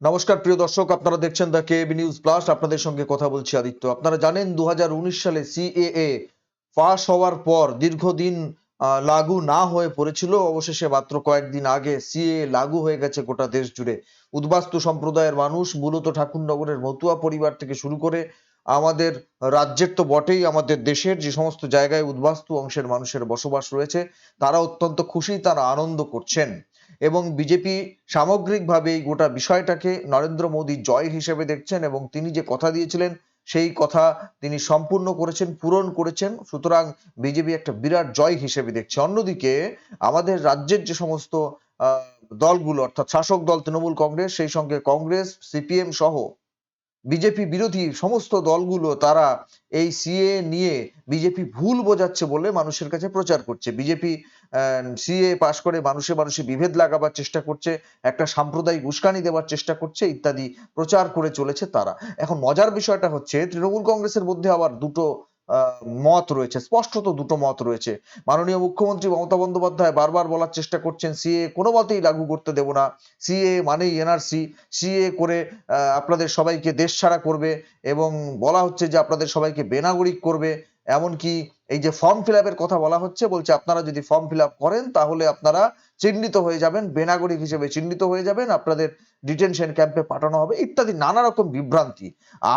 নমস্কার, প্রিয় দর্শক, আপনারা দেখছেন দ্য কেবি নিউজ প্লাস আপনাদের সঙ্গে কথা বলছি আদিত্য। আপনারা জানেন দু হাজার উনিশ সালে সিএএ পাশ হওয়ার পর দীর্ঘদিন লাগু না হয়ে পড়েছিল। অবশেষে মাত্র কয়েকদিন আগে সিএ লাগু হয়ে গেছে গোটা দেশ জুড়ে। উদ্বাস্তু সম্প্রদায়ের মানুষ, মূলত ঠাকুরনগরের মতুয়া পরিবার থেকে শুরু করে আমাদের রাজ্যের তো বটেই আমাদের দেশের যে সমস্ত জায়গায় উদ্বাস্তু অংশের মানুষের বসবাস রয়েছে, তারা অত্যন্ত খুশি, তারা আনন্দ করছেন। এবং বিজেপি সামগ্রিকভাবে এই গোটা বিষয়টাকে নরেন্দ্র মোদী জয় হিসেবে দেখছেন এবং তিনি যে কথা দিয়েছিলেন, সেই কথা তিনি সম্পূর্ণ করেছেন, পূরণ করেছেন। সুতরাং বিজেপি একটা বিরাট জয় হিসেবে দেখছে। অন্যদিকে আমাদের রাজ্যের যে সমস্ত দলগুলো, অর্থাৎ শাসক দল তৃণমূল কংগ্রেস, সেই সঙ্গে কংগ্রেস, সিপিএম সহ বিজেপি বিরোধী সমস্ত দলগুলো তারা এই সিএ নিয়ে বিজেপি ভুল বোঝাচ্ছে বলে মানুষের কাছে প্রচার করছে। বিজেপি সিএ পাশ করে মানুষে মানুষে বিভেদ লাগাবার চেষ্টা করছে, একটা সাম্প্রদায়িক উস্কানি দেওয়ার চেষ্টা করছে ইত্যাদি প্রচার করে চলেছে তারা। এখন মজার বিষয়টা হচ্ছে, তৃণমূল কংগ্রেসের মধ্যে আবার দুটো মত রয়েছে, স্পষ্টত দুটো মত রয়েছে। মাননীয় মুখ্যমন্ত্রী মমতা বন্দ্যোপাধ্যায় বারবার বলার চেষ্টা করছেন সিএ কোনো মতেই লাগু করতে দেব না। সিএ মানেই এনআরসি সিএ করে আপনাদের সবাইকে দেশ ছাড়া করবে এবং বলা হচ্ছে যে আপনাদের সবাইকে বেনাগরিক করবে। এমনকি এই যে ফর্ম ফিল কথা বলা হচ্ছে, বলছে আপনারা যদি ফর্ম ফিল করেন, তাহলে আপনারা চিহ্নিত হয়ে যাবেন, বেনাগরিক হিসেবে চিহ্নিত হয়ে যাবেন, আপনাদের ডিটেনশন ক্যাম্পে পাঠানো হবে, ইত্যাদি, নানা রকম বিভ্রান্তি।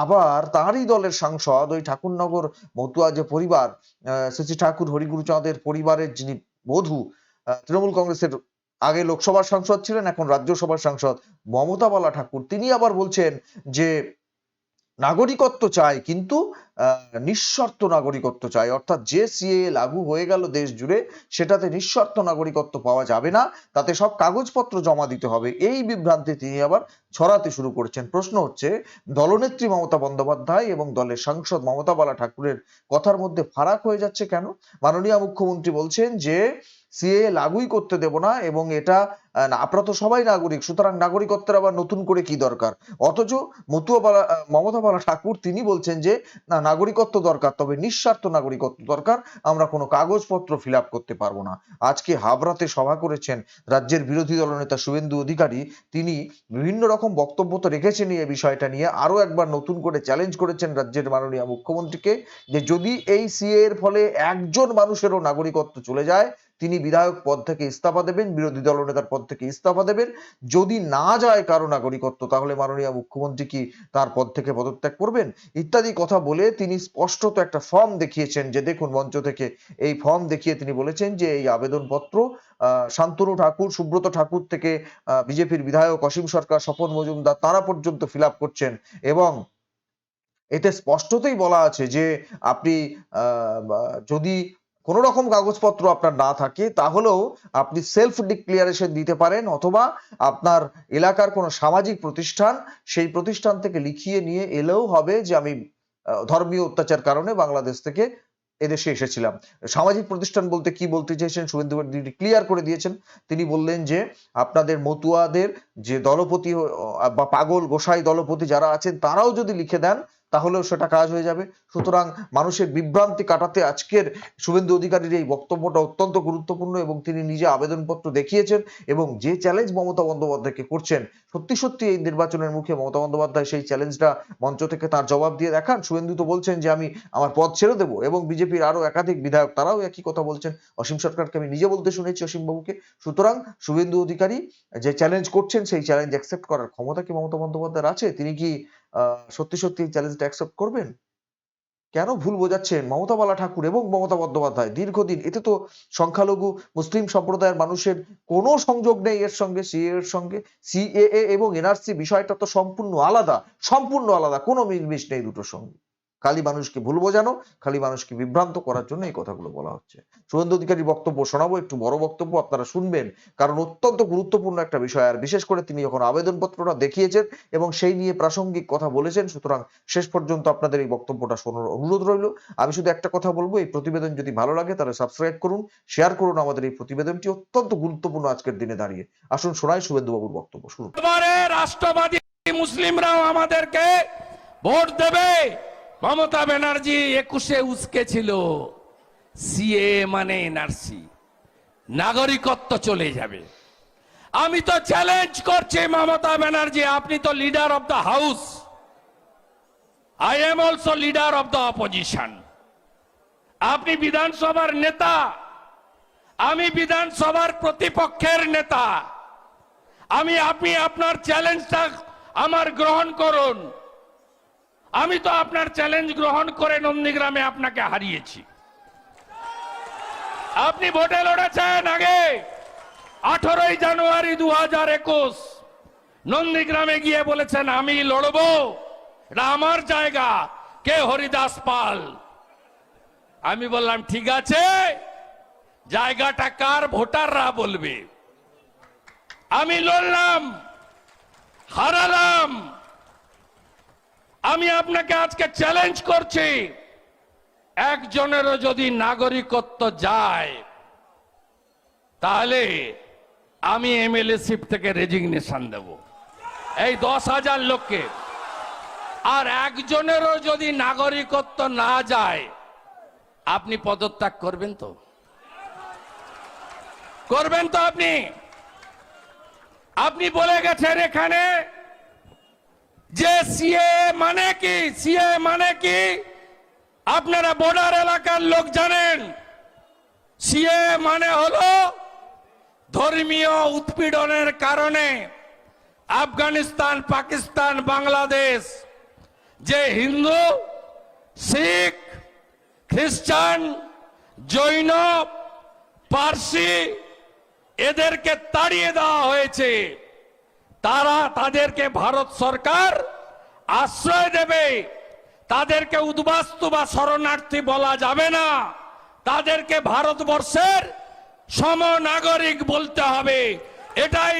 আবার তারই দলের সাংসদ ওই ঠাকুরনগর মতুয়া যে পরিবার শ্রী ঠাকুর হরিগুরুচাঁদের পরিবারের যিনি বধূ তৃণমূল কংগ্রেসের আগে লোকসভার সাংসদ ছিলেন, এখন রাজ্যসভার সাংসদ মমতা বালা ঠাকুর, তিনি আবার বলছেন যে নাগরিকত্ব চাই কিন্তু নিঃশর্ত নাগরিকত্ব চাই অর্থাৎ যে সিএ লাগু হয়ে গেল দেশ জুড়ে, সেটাতে নিঃশর্ত নাগরিকত্ব পাওয়া যাবে না। তাতে সব কাগজপত্র জমা দিতে হবে। এই বিভ্রান্তি তিনি আবার ছড়াতে শুরু করেছেন। প্রশ্ন হচ্ছে, দলনেত্রী মমতা বন্দ্যোপাধ্যায় এবং দলের সাংসদ মমতা বালা ঠাকুরের কথার মধ্যে ফারাক হয়ে যাচ্ছে কেন? মাননীয় মুখ্যমন্ত্রী বলছেন যে সিএ লাগুই করতে দেব না এবং এটা আপনারা তো সবাই নাগরিক, সুতরাং নাগরিকত্বের আবার নতুন করে কি দরকার? অথচ মতুয়া বালা মমতা বালা ঠাকুর তিনি বলছেন যে, না, নাগরিকত্ব দরকার, তবে নিঃস্বার্থ নাগরিকত্ব দরকার, আমরা কোনো কাগজপত্র ফিল করতে পারব না। আজকে হাবড়াতে সভা করেছেন রাজ্যের বিরোধী দলনেতা শুভেন্দু অধিকারী, তিনি বিভিন্ন রকম বক্তব্য তো রেখেছেন এই বিষয়টা নিয়ে আরও একবার নতুন করে চ্যালেঞ্জ করেছেন রাজ্যের মাননীয় মুখ্যমন্ত্রীকে, যে যদি এই সিএ এর ফলে একজন মানুষেরও নাগরিকত্ব চলে যায় তিনি বিধায়ক পদ থেকে ইস্তফা দেবেন, বিরোধী দলনেতার পদ থেকে ইস্তফা দেবেন। যদি না যায় কারও নাগরিকত্ব, তাহলে মাননীয় মুখ্যমন্ত্রী কি তার পদ থেকে পদত্যাগ করবেন? ইত্যাদি কথা বলে তিনি স্পষ্টত একটা ফর্ম দেখিয়েছেন যে, দেখুন মঞ্চ থেকে এই ফর্ম দেখিয়ে তিনি বলেছেন যে, এই আবেদনপত্র শান্তনু ঠাকুর, সুব্রত ঠাকুর থেকে বিজেপির বিধায়ক অসীম সরকার, স্বপন মজুমদার, তারা পর্যন্ত ফিল করছেন এবং এতে স্পষ্টতই বলা আছে যে, আপনি যদি কোনো রকম কাগজপত্র আপনার না থাকে, তাহলেও আপনি সেলফ ডিক্লিয়ারেশন দিতে পারেন অথবা আপনার এলাকার কোনো সামাজিক প্রতিষ্ঠান সেই প্রতিষ্ঠান থেকে লিখিয়ে নিয়ে এলেও হবে যে আমি ধর্মীয় অত্যাচার কারণে বাংলাদেশ থেকে এদেশে এসেছিলাম। সামাজিক প্রতিষ্ঠান বলতে কি বলতে চেয়েছেন শুভেন্দু ক্লিয়ার করে দিয়েছেন। তিনি বললেন যে আপনাদের মতুয়াদের যে দলপতি বা পাগল গোসাই দলপতি যারা আছেন, তারাও যদি লিখে দেন তাহলেও সেটা কাজ হয়ে যাবে। সুতরাং মানুষের বিভ্রান্তি কাটাতে আজকের শুভেন্দু অধিকারীর এই বক্তব্যটা অত্যন্ত গুরুত্বপূর্ণ এবং তিনি নিজে আবেদনপত্র দেখিয়েছেন এবং যে চ্যালেঞ্জ মমতা বন্দ্যোপাধ্যায়কে করছেন, সত্যি সত্যি এই নির্বাচনের মুখে মমতা বন্দ্যোপাধ্যায় সেই চ্যালেঞ্জটা মঞ্চ থেকে তার জবাব দিয়ে দেখান। শুভেন্দু তো বলছেন যে, আমি আমার পদ ছেড়ে দেবো। এবং বিজেপির আরও একাধিক বিধায়ক তারাও একই কথা বলছেন। অসীম সরকারকে আমি নিজে বলতে শুনেছি অসীম বাবুকে সুতরাং শুভেন্দু অধিকারী যে চ্যালেঞ্জ করছেন, সেই চ্যালেঞ্জ অ্যাকসেপ্ট করার ক্ষমতা কি মমতা বন্দ্যোপাধ্যায়ের আছে? তিনি কি সত্যি সত্যি চ্যালেঞ্জটা অ্যাকসেপ্ট করবেন? কেন ভুল বোঝাচ্ছেন? মমতা বালা ঠাকুর এবং মমতা বন্দ্যোপাধ্যায় দীর্ঘদিন, এতে তো সংখ্যালঘু মুসলিম সম্প্রদায়ের মানুষের কোনো সংযোগ নেই এর সঙ্গে সিএ এর সঙ্গে সিএএ এবং এনআরসি বিষয়টা তো সম্পূর্ণ আলাদা সম্পূর্ণ আলাদা, কোনো মিলমিশ নেই দুটোর সঙ্গে। খালি মানুষকে ভুল বোঝানো খালি মানুষকে বিভ্রান্ত করার জন্য এই কথাগুলো বলা হচ্ছে। শুভেন্দু অধিকারীর বক্তব্য শোনাবো, একটু বড় বক্তব্য আপনারা শুনবেন, কারণ অত্যন্ত গুরুত্বপূর্ণ একটা বিষয়, আর বিশেষ করে তিনি যখন আবেদনপত্রটা দেখিয়েছেন এবং সেই নিয়ে প্রাসঙ্গিক কথা বলেছেন, সুতরাং শেষ পর্যন্ত আপনাদের এই বক্তব্যটা শোনার অনুরোধ রইল। আমি শুধু একটা কথা বলব, এই প্রতিবেদন যদি ভালো লাগে তাহলে সাবস্ক্রাইব করুন, শেয়ার করুন আমাদের এই প্রতিবেদনটি, অত্যন্ত গুরুত্বপূর্ণ আজকের দিনে দাঁড়িয়ে। আসুন শোনাই শুভেন্দু বাবুর বক্তব্য শুরু রাষ্ট্রবাদী মুসলিমরাও আমাদেরকে ভোট দেবে। মমতা ব্যানার্জি একুশে উস্কে ছিল। সিএ মানে এনআরসি। নাগরিকত্ব চলে যাবে। আমি তো চ্যালেঞ্জ করছি মমতা ব্যানার্জি, আপনি তো leader of the house I am also leader of the opposition আপনি বিধানসভার নেতা। আমি বিধানসভার প্রতিপক্ষের নেতা। আমি, আপনি আপনার চ্যালেঞ্জটা আমার গ্রহণ করুন। আমি তো আপনার চ্যালেঞ্জ গ্রহণ করে নন্দীগ্রামে আপনাকে হারিয়েছি। আপনি ভোটে লড়েছেন আগে। আঠারোই জানুয়ারি দু হাজার একুশ। নন্দীগ্রামে গিয়ে বলেছেন, আমি লড়বো। এটা আমার জায়গা। কে হরিদাস পাল? আমি বললাম, ঠিক আছে। জায়গাটা কার? ভোটাররা বলবে। আমি লড়লাম, হারালাম। আমি আপনাকে আজকে চ্যালেঞ্জ করছি। একজনেরও যদি নাগরিকত্ব যায়, তাহলে আমি এমএলএ শিপ থেকে রেজিগনেশন দেব। এই দশ হাজার লোককে। আর একজনেরও যদি নাগরিকত্ব না যায়, আপনি পদত্যাগ করবেন তো? করবেন তো আপনি? আপনি বলে গেছেন এখানে যে সিএ মানে কি? সিএ মানে কি? আপনারা বর্ডার এলাকার লোক জানেন। সিএ মানে হলো ধর্মীয় উৎপীড়নের কারণে আফগানিস্তান, পাকিস্তান, বাংলাদেশ, যে হিন্দু, শিখ, খ্রিস্টান, জৈন, পার্সি, এদেরকে তাড়িয়ে দেওয়া হয়েছে। তারা তাদেরকে ভারত সরকার আশ্রয় দেবে। তাদেরকে উদ্বাস্তু বা শরণার্থী বলা যাবে না। তাদেরকে ভারতবর্ষের সমনাগরিক বলতে হবে। এটাই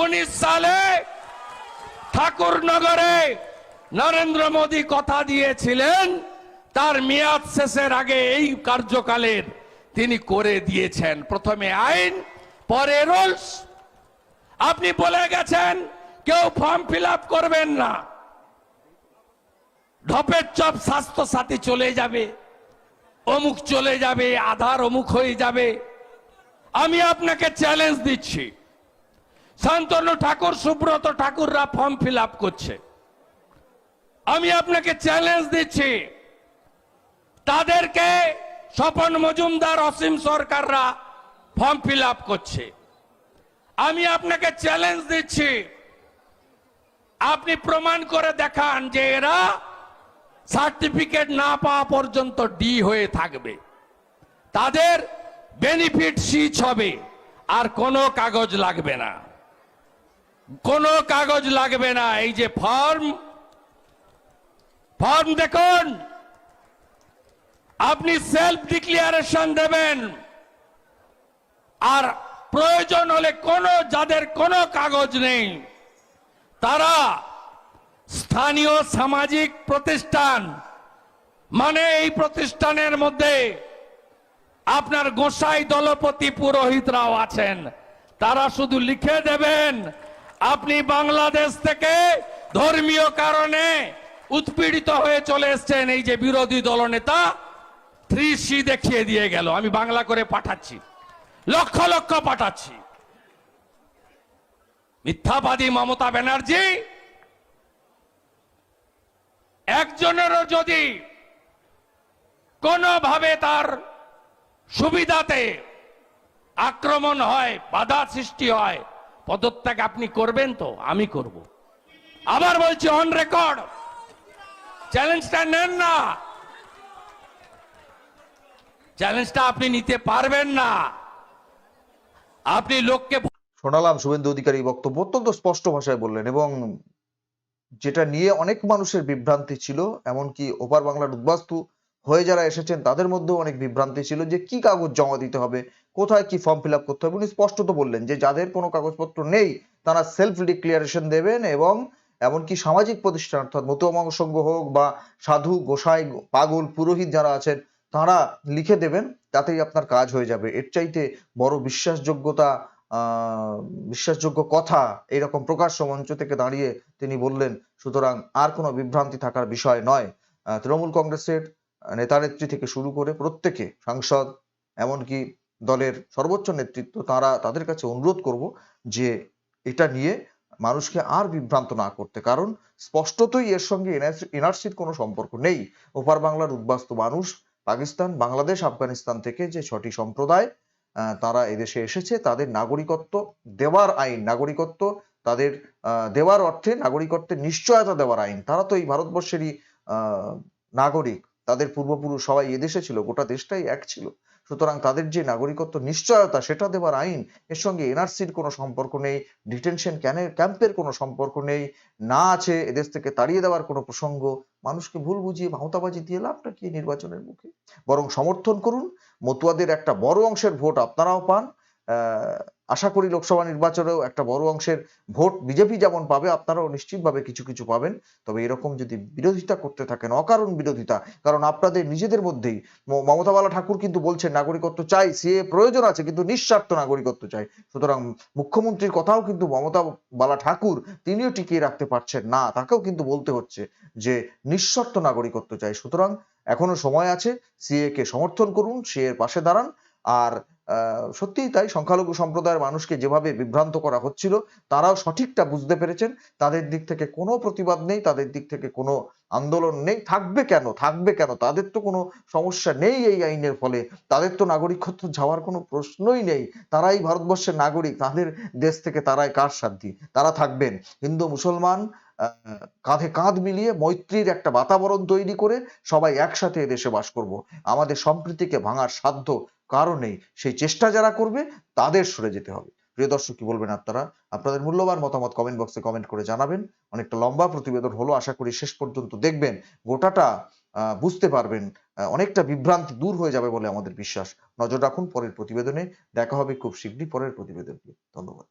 উনিশ সালে ঠাকুরনগরে নরেন্দ্র মোদী কথা দিয়েছিলেন। তার মেয়াদ শেষের আগে এই কার্যকালের তিনি করে দিয়েছেন। প্রথমে আইন, পরে রুলস আপনি বলে গেছেন, কেউ ফর্ম ফিল করবেন না। ঢপের চপ স্বাস্থ্য সাথী চলে যাবে, অমুক চলে যাবে, আধার অমুক হয়ে যাবে। আমি আপনাকে চ্যালেঞ্জ দিচ্ছি। শান্তনু ঠাকুর, সুব্রত ঠাকুররা ফর্ম ফিল করছে। আমি আপনাকে চ্যালেঞ্জ দিচ্ছি। তাদেরকে স্বপন মজুমদার অসীম সরকাররা ফর্ম ফিল করছে। আমি আপনাকে চ্যালেঞ্জ দিচ্ছি। আপনি প্রমাণ করে দেখান যে এরা সার্টিফিকেট না পাওয়া পর্যন্ত ডি হয়ে থাকবে। তাদের বেনিফিট সিচ হবে, আর কোনো কাগজ লাগবে না। কোনো কাগজ লাগবে না, এই যে ফর্ম ফর্ম দেখুন। আপনি সেলফ ডিক্লিয়ারেশন দেবেন, আর প্রয়োজন হলে কোনো যাদের কোনো কাগজ নেই, তারা স্থানীয় সামাজিক প্রতিষ্ঠান মানে এই প্রতিষ্ঠানের মধ্যে আপনার গোসাই দলপতি পুরোহিতরাও আছেন। তারা শুধু লিখে দেবেন, আপনি বাংলাদেশ থেকে ধর্মীয় কারণে উৎপীড়িত হয়ে চলে এসছেন, এই যে বিরোধী দলনেতা থ্রি সি দেখিয়ে দিয়ে গেল। আমি বাংলা করে পাঠাচ্ছি। লক্ষ লক্ষ পাঠাচ্ছি। মিথ্যাবাদী মমতা ব্যানার্জি, একজনেরও যদি কোনোভাবে তার সুবিধাতে আক্রমণ হয়, বাধা সৃষ্টি হয়, পদত্যাগ আপনি করবেন তো? আমি করব। আবার বলছি অন রেকর্ড চ্যালেঞ্জটা নেন না। চ্যালেঞ্জটা আপনি নিতে পারবেন না। আপনি লোককে শোনালাম শুভেন্দু অধিকারী বক্তব্য অত্যন্ত স্পষ্ট ভাষায় বললেন এবং যেটা নিয়ে অনেক মানুষের বিভ্রান্তি ছিল, এমনকি ওপার বাংলার উদ্বাস্তু হয়ে যারা এসেছেন, তাদের মধ্যেও অনেক বিভ্রান্তি ছিল যে কি কাগজ জমা দিতে হবে, কোথায় কি ফর্ম ফিল করতে হবে। উনি স্পষ্ট তো বললেন যে যাদের কোনো কাগজপত্র নেই, তারা সেলফ ডিক্লিয়ারেশন দেবেন এবং এমনকি সামাজিক প্রতিষ্ঠান, অর্থাৎ মতুয়ামঙ্গ সংঘ হোক বা সাধু গোসাই পাগল পুরোহিত যারা আছেন, তারা লিখে দেবেন। তাতেই আপনার কাজ হয়ে যাবে। এর চাইতে বড় বিশ্বাসযোগ্যতা বিশ্বাসযোগ্য কথা এরকম প্রকাশ্য মঞ্চ থেকে দাঁড়িয়ে তিনি বললেন, সুতরাং আর কোনো বিভ্রান্তি থাকার বিষয় নয়। তৃণমূল কংগ্রেসের নেতা নেত্রী থেকে শুরু করে প্রত্যেকে, সাংসদ, এমনকি দলের সর্বোচ্চ নেতৃত্ব, তারা তাদের কাছে অনুরোধ করব যে এটা নিয়ে মানুষকে আর বিভ্রান্ত না করতে। কারণ স্পষ্টতই এর সঙ্গে এনআরসির কোনো সম্পর্ক নেই। ওপার বাংলার উদ্বাস্তু মানুষ পাকিস্তান, বাংলাদেশ, আফগানিস্তান থেকে যে ছটি সম্প্রদায় তারা এদেশে এসেছে, তাদের নাগরিকত্ব দেওয়ার আইন, নাগরিকত্ব তাদের দেওয়ার অর্থে নাগরিকত্বের নিশ্চয়তা দেওয়ার আইন। তারা তো এই ভারতবর্ষেরই নাগরিক। তাদের পূর্বপুরুষ সবাই এদেশে ছিল, গোটা দেশটাই এক ছিল। সুতরাং তাদের যে নাগরিকত্ব নিশ্চয়তা, সেটা দেওয়ার আইন, এর সঙ্গে এনআরসির কোনো সম্পর্ক নেই, ডিটেনশন ক্যানের ক্যাম্পের কোনো সম্পর্ক নেই, না আছে এদেশ থেকে তাড়িয়ে দেওয়ার কোনো প্রসঙ্গ। মানুষকে ভুল বুঝিয়ে ভাওতাবাজি দিয়ে লাভটা কি নির্বাচনের মুখে? বরং সমর্থন করুন, মতুয়াদের একটা বড় অংশের ভোট আপনারাও পান আশা করি লোকসভা নির্বাচনেও একটা বড় অংশের ভোট বিজেপি যেমন পাবে, আপনারাও নিশ্চিতভাবে কিছু কিছু পাবেন। তবে এরকম যদি বিরোধিতা করতে থাকেন, অকারণ বিরোধিতা, কারণ আপনাদের নিজেদের মধ্যেই মমতা বালা ঠাকুর কিন্তু বলছেন, নাগরিকত্ব চাই সিএ প্রয়োজন আছে, কিন্তু নিঃস্বার্থ নাগরিকত্ব চাই। সুতরাং মুখ্যমন্ত্রীর কথাও কিন্তু মমতা বালা ঠাকুর, তিনিও টিকিয়ে রাখতে পারছেন না, তাকেও কিন্তু বলতে হচ্ছে যে নিঃস্বার্থ নাগরিকত্ব চাই। সুতরাং এখনও সময় আছে সিএ কে সমর্থন করুন সিএ এর পাশে দাঁড়ান। আর সত্যিই তাই সংখ্যালঘু সম্প্রদায়ের মানুষকে যেভাবে বিভ্রান্ত করা হচ্ছিল, তারাও সঠিকটা বুঝতে পেরেছেন। তাদের দিক থেকে কোনো প্রতিবাদ নেই, তাদের দিক থেকে কোনো আন্দোলন নেই। থাকবে কেন? থাকবে কেন? তাদের তো কোনো সমস্যা নেই এই আইনের ফলে। তাদের তো নাগরিকত্ব যাওয়ার কোনো প্রশ্নই নেই। তারাই ভারতবর্ষের নাগরিক, তাদের দেশ থেকে তারাই কার সাধ্যি তারা থাকবেন। হিন্দু, মুসলমান কাঁধে কাঁধ মিলিয়ে মৈত্রীর একটা বাতাবরণ তৈরি করে সবাই একসাথে এদেশে বাস করব। আমাদের সম্প্রীতিকে ভাঙার সাধ্য কারও নেই সেই চেষ্টা যারা করবে, তাদের সরে যেতে হবে। প্রিয় দর্শক, কি বলবেন আপনারা? আপনাদের মূল্যবান মতামত কমেন্ট বক্সে কমেন্ট করে জানাবেন। অনেকটা লম্বা প্রতিবেদন হলো, আশা করি শেষ পর্যন্ত দেখবেন। গোটাটা বুঝতে পারবেন অনেকটা বিভ্রান্তি দূর হয়ে যাবে বলে আমাদের বিশ্বাস। নজর রাখুন পরের প্রতিবেদনে। দেখা হবে খুব শীঘ্রই পরের প্রতিবেদনকে ধন্যবাদ।